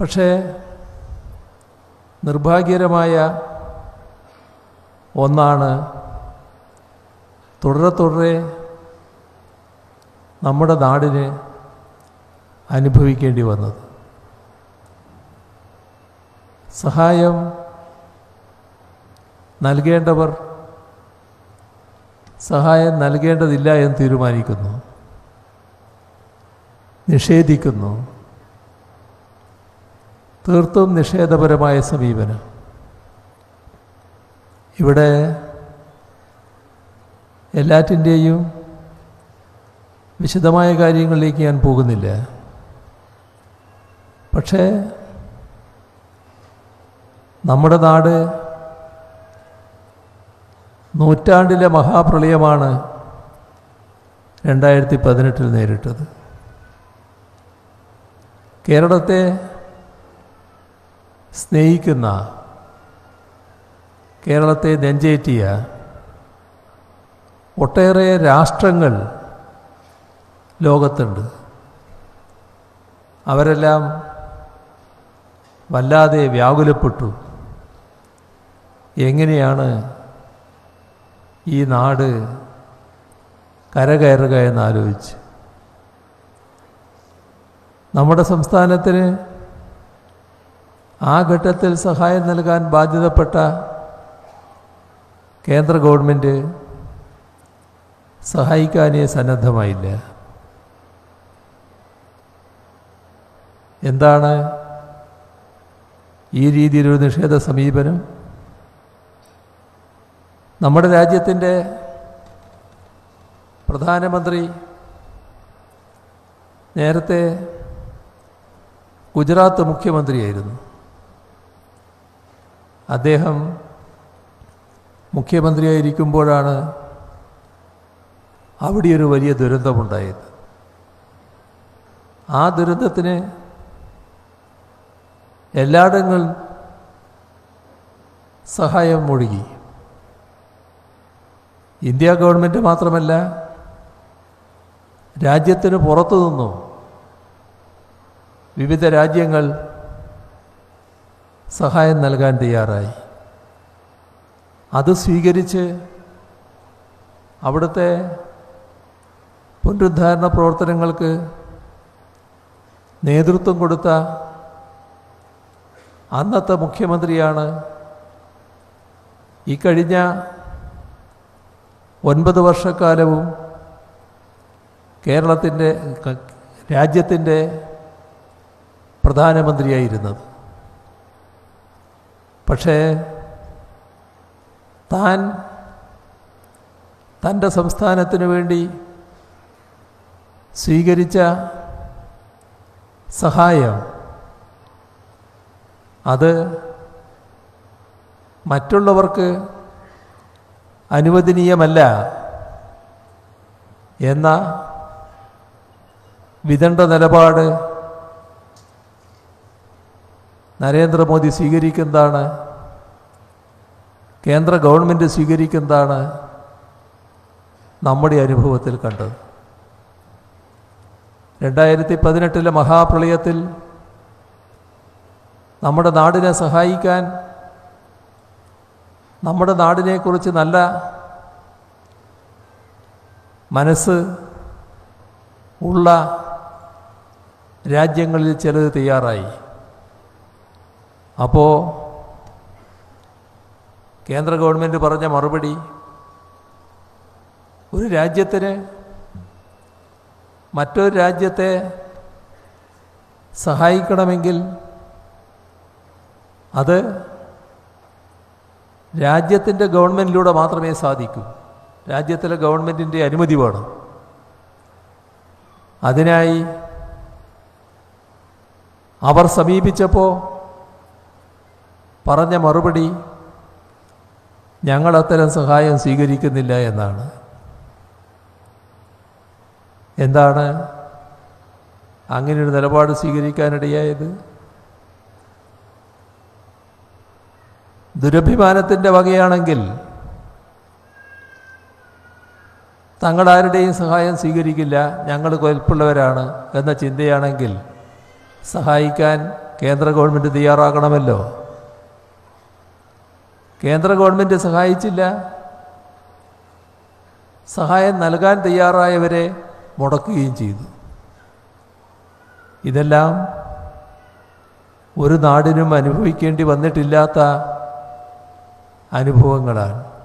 പക്ഷേ നിർഭാഗ്യകരമായ ഒന്നാണ് തുടരെ തുടരെ നമ്മുടെ നാടിന് അനുഭവിക്കേണ്ടി വന്നത്. സഹായം നൽകേണ്ടവർ സഹായം നൽകേണ്ടതില്ല എന്ന് തീരുമാനിക്കുന്നു നിഷേധിക്കുന്നു. തീർത്തും നിഷേധപരമായ സമീപനം. ഇവിടെ എല്ലാറ്റിന്റെയും വിശദമായ കാര്യങ്ങളിലേക്ക് ഞാൻ പോകുന്നില്ല. പക്ഷേ നമ്മുടെ നാട് നൂറ്റാണ്ടിലെ മഹാപ്രളയമാണ് രണ്ടായിരത്തി പതിനെട്ടിൽ നേരിട്ടത്. കേരളത്തെ സ്നേഹിക്കുന്ന കേരളത്തെ നെഞ്ചേറ്റിയ ഒട്ടേറെ രാഷ്ട്രങ്ങൾ ലോകത്തുണ്ട്. അവരെല്ലാം വല്ലാതെ വ്യാകുലപ്പെട്ടു. എങ്ങനെയാണ് ഈ നാട് കരകയറുക എന്നാലോചിച്ച്. നമ്മുടെ സംസ്ഥാനത്തിന് ആ ഘട്ടത്തിൽ സഹായം നൽകാൻ ബാധ്യതപ്പെട്ട കേന്ദ്ര ഗവൺമെന്റ് സഹായിക്കാനേ സന്നദ്ധമായില്ല. എന്താണ് ഈ രീതിയിലൊരു നിഷേധ സമീപനം? നമ്മുടെ രാജ്യത്തിന്റെ പ്രധാനമന്ത്രി നേരത്തെ ഗുജറാത്ത് മുഖ്യമന്ത്രിയായിരുന്നു. അദ്ദേഹം മുഖ്യമന്ത്രിയായിരിക്കുമ്പോഴാണ് അവിടെ ഒരു വലിയ ദുരന്തമുണ്ടായത്. ആ ദുരന്തത്തിന് എല്ലായിടങ്ങൾ സഹായം ഒഴുകി. ഇന്ത്യ ഗവൺമെന്റ് മാത്രമല്ല രാജ്യത്തിന് പുറത്തു നിന്നും വിവിധ രാജ്യങ്ങൾ സഹായം നൽകാൻ തയ്യാറായി. അത് സ്വീകരിച്ച് അവിടുത്തെ പുനരുദ്ധാരണ പ്രവർത്തനങ്ങൾക്ക് നേതൃത്വം കൊടുത്ത അന്നത്തെ മുഖ്യമന്ത്രിയാണ് ഈ കഴിഞ്ഞ ഒൻപത് വർഷക്കാലവും കേരളത്തിന്റെ രാജ്യത്തിന്റെ പ്രധാനമന്ത്രിയായിരുന്നത്. പക്ഷേ താൻ തന്റെ സംസ്ഥാനത്തിന് വേണ്ടി സ്വീകരിച്ച സഹായം അത് മറ്റുള്ളവർക്ക് അനുവദനീയമല്ല എന്ന വിദണ്ഡ നിലപാട് നരേന്ദ്രമോദി സ്വീകരിക്കുന്നതാണ്. കേന്ദ്ര ഗവൺമെന്റ് സ്വീകരിക്കുന്നതാണ് നമ്മുടെ അനുഭവത്തിൽ കണ്ടത്. രണ്ടായിരത്തി പതിനെട്ടിലെ മഹാപ്രളയത്തിൽ നമ്മുടെ നാടിനെ സഹായിക്കാൻ നമ്മുടെ നാടിനെക്കുറിച്ച് നല്ല മനസ്സ് ഉള്ള രാജ്യങ്ങളിൽ ചിലത് തയ്യാറായി. അപ്പോൾ കേന്ദ്ര ഗവൺമെന്റ് പറഞ്ഞ മറുപടി ഒരു രാജ്യത്തിന് മറ്റൊരു രാജ്യത്തെ സഹായിക്കണമെങ്കിൽ അത് രാജ്യത്തിന്റെ ഗവൺമെന്റിലൂടെ മാത്രമേ സാധിക്കൂ. രാജ്യത്തിലെ ഗവൺമെന്റിന്റെ അനുമതി വേണം. അതിനായി അവർ സമീപിച്ചപ്പോൾ പറഞ്ഞ മറുപടി ഞങ്ങൾ അത്തരം സഹായം സ്വീകരിക്കുന്നില്ല എന്നാണ്. എന്താണ് അങ്ങനെയൊരു നിലപാട് സ്വീകരിക്കാനിടയായത്? ദുരഭിമാനത്തിന്റെ വകയാണെങ്കിൽ തങ്ങളാരുടെയും സഹായം സ്വീകരിക്കില്ല ഞങ്ങൾ കൊൽപ്പുള്ളവരാണ് എന്ന ചിന്തയാണെങ്കിൽ സഹായിക്കാൻ കേന്ദ്ര ഗവൺമെന്റ് തയ്യാറാക്കണമല്ലോ കേന്ദ്ര ഗവൺമെന്റ് സഹായിച്ചില്ല. സഹായം നൽകാൻ തയ്യാറായവരെ മുടക്കുകയും ചെയ്തു. ഇതെല്ലാം ഒരു നാടിനും അനുഭവിക്കേണ്ടി വന്നിട്ടില്ലാത്ത അനുഭവങ്ങളാണ്.